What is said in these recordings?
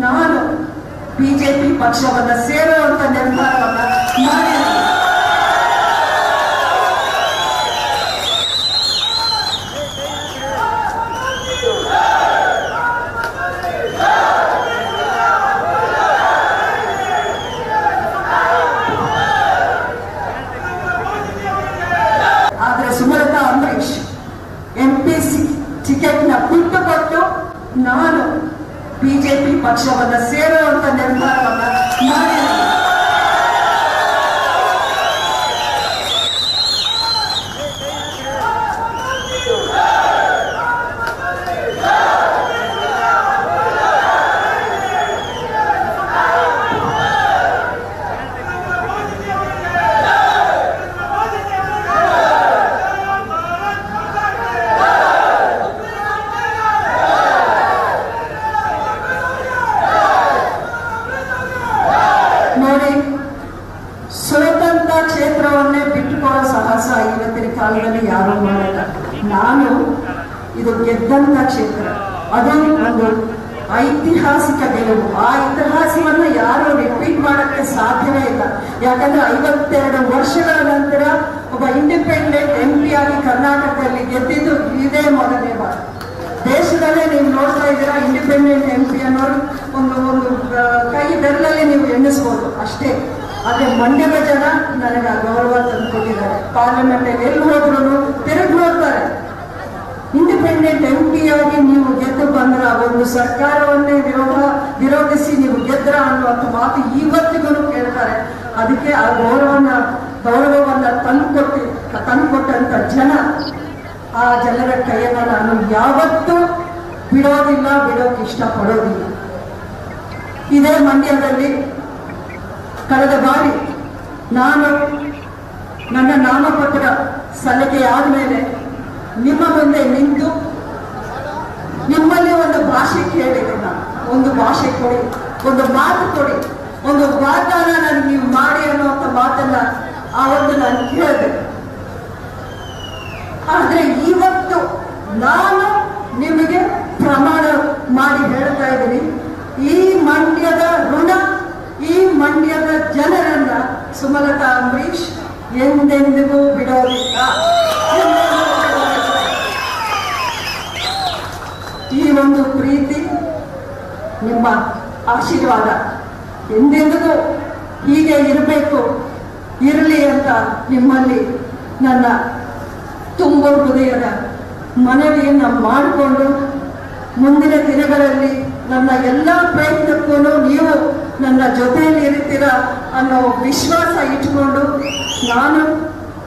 ನಾನು ಬಿಜೆಪಿ ಪಕ್ಷವನ್ನ ಸೇರುವಂತ ನಿರ್ಧಾರವನ್ನ ಮಾಡಿದ್ದೀನಿ ಆದ್ರೆ Sumalatha Ambareesh M P C ಟಿಕೆಟ್ನ ಬಿಟ್ಟು ಕೊಟ್ಟು ನಾನು ಬಿಜೆಪಿ ಪಕ್ಷವನ್ನ ಸೇರುವಂತ ನಿರ್ಧಾರವನ್ನ ಮಾಡಿದ್ದೀನಿ ಕ್ಷೇತ್ರವನ್ನೇ ಬಿಟ್ಟುಕೊಳ್ಳೋ ಸಾಹಸ ಇವತ್ತಿನ ಕಾಲದಲ್ಲಿ ಯಾರು ಮಾಡಲ್ಲ. ನಾನು ಇದು ಗೆದ್ದಂತ ಕ್ಷೇತ್ರ. ಅದು ಒಂದು ಐತಿಹಾಸಿಕ ಗೆಲುವು. ಆ ಇತಿಹಾಸವನ್ನು ಯಾರು ರಿಪೀಟ್ ಮಾಡಕ್ಕೆ ಸಾಧ್ಯವೇ ಇಲ್ಲ. ಯಾಕಂದ್ರೆ ಐವತ್ತೆರಡು ವರ್ಷಗಳ ನಂತರ ಒಬ್ಬ ಇಂಡಿಪೆಂಡೆಂಟ್ ಎಂ ಪಿ ಆಗಿ ಕರ್ನಾಟಕದಲ್ಲಿ ಗೆದ್ದಿದ್ದು ಇದೇ ಮೊದಲನೇ ಬಾರಿ. ದೇಶದಲ್ಲೇ ನೀವು ನೋಡ್ತಾ ಇದ್ದೀರಾ ಇಂಡಿಪೆಂಡೆಂಟ್ ಎಂ ಪಿ ಅನ್ನೋರು ಒಂದು ಒಂದು ಕೈ ಬೆರಳಲ್ಲಿ ನೀವು ಎಣ್ಣಿಸ್ಬೋದು. ಅಷ್ಟೇ. ಆದ್ರೆ ಮಂಡ್ಯದ ಜನ ನನಗೆ ಗೌರವ ತಂದುಕೊಟ್ಟಿದ್ದಾರೆ. ಪಾರ್ಲಿಮೆಂಟ್ ಎಲ್ಲಿ ಹೋದ್ರು ತಿರುಗಿ ನೋಡ್ತಾರೆ. ಇಂಡಿಪೆಂಡೆಂಟ್ ಎಂ ಪಿ ಆಗಿ ನೀವು ಗೆದ್ದು ಬಂದ್ರ ಒಂದು ಸರ್ಕಾರವನ್ನೇ ವಿರೋಧ, ವಿರೋಧಿಸಿ ನೀವು ಗೆದ್ರ ಅನ್ನುವಂಥ ಮಾತು ಇವತ್ತಿಗೂ ಕೇಳ್ತಾರೆ. ಅದಕ್ಕೆ ಆ ಗೌರವನ, ಗೌರವವನ್ನ ತಂದುಕೊಟ್ಟಿ ತಂದುಕೊಟ್ಟಂತ ಜನ, ಆ ಜನರ ಕೈಯನ್ನ ನಾನು ಯಾವತ್ತೂ ಬಿಡೋದಿಲ್ಲ, ಬಿಡೋಕೆ ಇಷ್ಟಪಡೋದಿಲ್ಲ. ಇದೇ ಮಂಡ್ಯದಲ್ಲಿ ಕಳೆದ ಬಾರಿ ನಾನು ನನ್ನ ನಾಮಪತ್ರ ಸಲ್ಲಿಕೆ ಆದಮೇಲೆ ನಿಮ್ಮ ಮುಂದೆ ನಿಂತು ನಿಮ್ಮಲ್ಲಿ ಒಂದು ಭಾಷೆ ಕೇಳಿದೆ ನಾನು. ಒಂದು ಭಾಷೆ ಕೊಡಿ, ಒಂದು ಮಾತು ಕೊಡಿ, ಒಂದು ವಾಗ್ದಾನ ನಾನು ನೀವು ಮಾಡಿ ಅನ್ನುವಂಥ ಮಾತನ್ನ ಆವತ್ತು ನಾನು ಕೇಳಿದೆ ಆದ್ರೆ ಇವತ್ತು ನಾನು ನಿಮಗೆ ಪ್ರಮಾಣ ಮಾಡಿ ಹೇಳ್ತಾ ಇದ್ದೀನಿ ಈ ಮಂಡ್ಯದ ಋಣ ಈ ಮಂಡ್ಯದ ಜನರನ್ನ ಸುಮಲತಾ ಅಂಬರೀಷ್ ಎಂದೆಂದಿಗೂ ಬಿಡೋದಿಲ್ಲ. ಈ ಒಂದು ಪ್ರೀತಿ, ನಿಮ್ಮ ಆಶೀರ್ವಾದ ಎಂದೆಂದಿಗೂ ಹೀಗೆ ಇರಬೇಕು, ಇರಲಿ ಅಂತ ನಿಮ್ಮಲ್ಲಿ ನನ್ನ ತುಂಬ ಹೃದಯದ ಮನವಿಯನ್ನು ಮಾಡಿಕೊಂಡು ಮುಂದಿನ ದಿನಗಳಲ್ಲಿ ನನ್ನ ಎಲ್ಲ ಪ್ರಯತ್ನಕ್ಕೂ ನೀವು ನನ್ನ ಜೊತೆಯಲ್ಲಿ ಇರುತ್ತೀರ ಅನ್ನೋ ವಿಶ್ವಾಸ ಇಟ್ಕೊಂಡು ನಾನು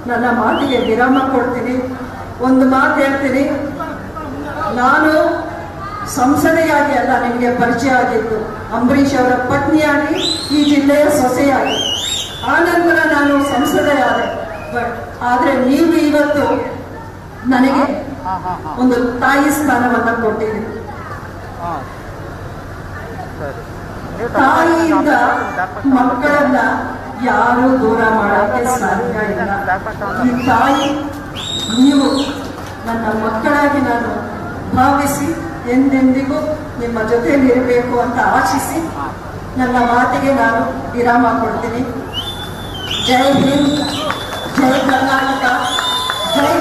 ನನ್ನ ಮಾತಿಗೆ ವಿರಾಮ ಕೊಡ್ತೀನಿ. ಒಂದು ಮಾತು ಹೇಳ್ತೀನಿ. ನಾನು ಸಂಸದೆಯಾಗಿ ಅಲ್ಲ, ನಿಮಗೆ ಪರಿಚಯ ಆಗಿದ್ದು. ಅಂಬರೀಷ್ ಅವರ ಪತ್ನಿಯಾಗಿ, ಈ ಜಿಲ್ಲೆಯ ಸೊಸೆಯಾಗಿ. ಆ ನಂತರ ನಾನು ಸಂಸದೆಯಾದೆ. ಬಟ್ ಆದರೆ ನೀವು ಇವತ್ತು ನನಗೆ ಒಂದು ತಾಯಿ ಸ್ಥಾನವನ್ನು ಕೊಟ್ಟಿದ್ದೀರಿ. ತಾಯಿಯಿಂದ ಮಕ್ಕಳನ್ನ ಯಾರು ದೂರ ಮಾಡಕ್ಕೆ ಸಾಧ್ಯ ಇಲ್ಲ. ಈ ತಾಯಿ, ನೀವು ನನ್ನ ಮಕ್ಕಳಾಗಿ ನಾನು ಭಾವಿಸಿ, ಎಂದೆಂದಿಗೂ ನಿಮ್ಮ ಜೊತೆಯಲ್ಲಿ ಇರಬೇಕು ಅಂತ ಆಶಿಸಿ ನನ್ನ ಮಾತಿಗೆ ನಾನು ವಿರಾಮ ಕೊಡ್ತೀನಿ. ಜೈ ಹಿಂದ್, ಜೈ ಕರ್ನಾಟಕ, ಜೈ